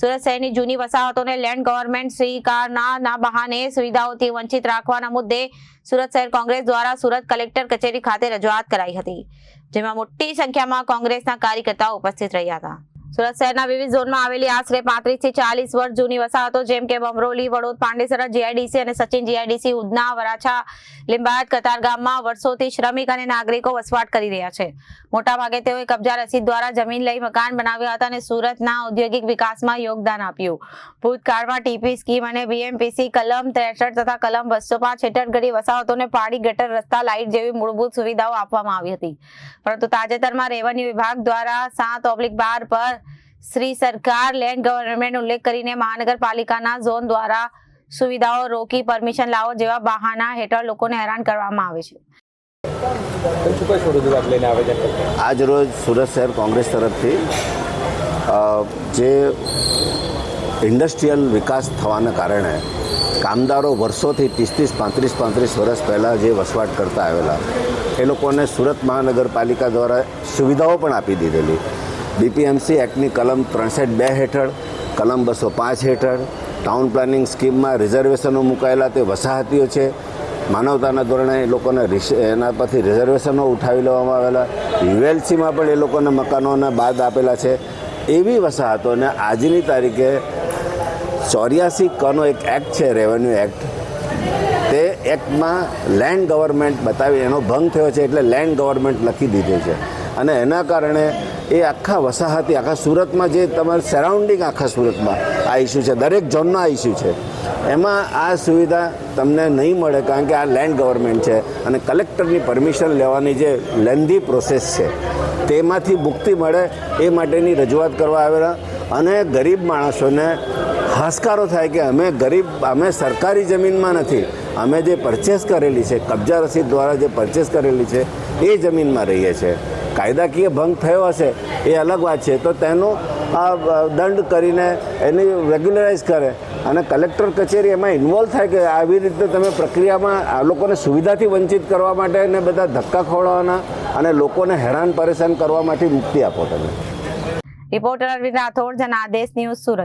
સુરત શહેરની જૂની વસાહતોને land government સ્વીકારના ના બહાને સુવિધાઓથી વંચિત રાખવાના મુદ્દે સુરત શહેર કોંગ્રેસ દ્વારા સુરત કલેક્ટર કચેરી ખાતે રજૂઆત કરાઈ હતી, જેમાં મોટી સંખ્યામાં કોંગ્રેસના કાર્યકર્તાઓ ઉપસ્થિત રહ્યા હતા. સુરત શહેરના વિવિધ ઝોનમાં આવેલી આશરે પાંત્રીસથી ચાલીસ વર્ષ જૂની વસાહતો, જેમ કે બમરોલી, વડોદ, પાંડેસરા, જીઆઈડીસી અને સચિન જીઆઈડીસી, ઉધના, વરાછા, લીંબાયત કતારગામમાં વર્ષોથી શ્રમિક અને નાગરિકો વસવાટ કરી રહ્યા છે. મોટાભાગે તેઓએ કબજા રસીદ દ્વારા જમીન લઈ મકાન બનાવ્યા હતા અને સુરતના ઔદ્યોગિક વિકાસમાં યોગદાન આપ્યું. ભૂતકાળમાં ટીપી સ્કીમ અને બીએમપીસી કલમ ત્રેસઠ તથા કલમ બસો પાંચ હેઠળ ઘડી વસાહતોને પાડી ગટર રસ્તા, લાઇટ જેવી મૂળભૂત સુવિધાઓ આપવામાં આવી હતી. પરંતુ તાજેતરમાં રેવન્યુ વિભાગ દ્વારા સાત ઓબ્લિક બાર પર શ્રી સરકાર લેન્ડ ગવર્મેન્ટ ઉલ્લેખ કરીને મહાનગરપાલિકાના ઝોન દ્વારા સુવિધાઓ રોકી પરમિશન લાવો જેવા બહાના હેઠળ લોકોને હેરાન કરવામાં આવે છે. આજ રોજ સુરત શહેર કોંગ્રેસ તરફથી જે ઇન્ડસ્ટ્રીયલ વિકાસ થવાના કારણે કામદારો વર્ષોથી ત્રીસ ત્રીસ પાંત્રીસ પાંત્રીસ વર્ષ પહેલાં જે વસવાટ કરતા આવેલા, એ લોકોને સુરત મહાનગરપાલિકા દ્વારા સુવિધાઓ પણ આપી દીધેલી. બીપીએમસી એક્ટની કલમ ત્રણસઠ બે હેઠળ, કલમ બસો પાંચ હેઠળ, ટાઉન પ્લાનિંગ સ્કીમમાં રિઝર્વેશનો મુકાયેલા તે વસાહતીઓ છે. માનવતાના ધોરણે એ લોકોને એના પરથી રિઝર્વેશનો ઉઠાવી લેવામાં આવેલા. યુએલસીમાં પણ એ લોકોને મકાનોને બાદ આપેલા છે. એવી વસાહતોને આજની તારીખે ચોર્યાસી કનો એક એક્ટ છે, રેવન્યુ એક્ટ. તે એક્ટમાં લેન્ડ ગવર્મેન્ટ બતાવી, એનો ભંગ થયો છે એટલે લેન્ડ ગવર્મેન્ટ લખી દીધું છે. અને એના કારણે એ આખા વસાહતી, આખા સુરતમાં જે તમારે સરાઉન્ડિંગ આખા સુરતમાં આ ઇસ્યુ છે, દરેક ઝોનનો આ ઇસ્યુ છે. એમાં આ સુવિધા તમને નહીં મળે કારણ કે આ લેન્ડ ગવર્મેન્ટ છે અને કલેક્ટરની પરમિશન લેવાની જે લેન્ધી પ્રોસેસ છે, તેમાંથી મુક્તિ મળે એ માટેની રજૂઆત કરવા આવેલા. અને ગરીબ માણસોને હાશકારો થાય કે અમે ગરીબ, અમે સરકારી જમીનમાં નથી, અમે જે પરચેસ કરેલી છે, કબજા રસીદ દ્વારા જે પરચેસ કરેલી છે, એ જમીનમાં રહીએ છીએ. કાયદાકીય ભંગ થયો હશે એ અલગ વાત છે. તો તેનો દંડ કરીને એની રેગ્યુલરાઇઝ કરે અને કલેક્ટર કચેરી એમાં ઇન્વોલ્વ થાય કે આવી રીતે તમે પ્રક્રિયામાં આ લોકોને સુવિધાથી વંચિત કરવા માટે ને બધા ધક્કા ખવડાવવાના અને લોકોને હેરાન પરેશાન કરવા માટે મુક્તિ આપો તમે. Reporter Arvind Rathod Janadesh news Surat.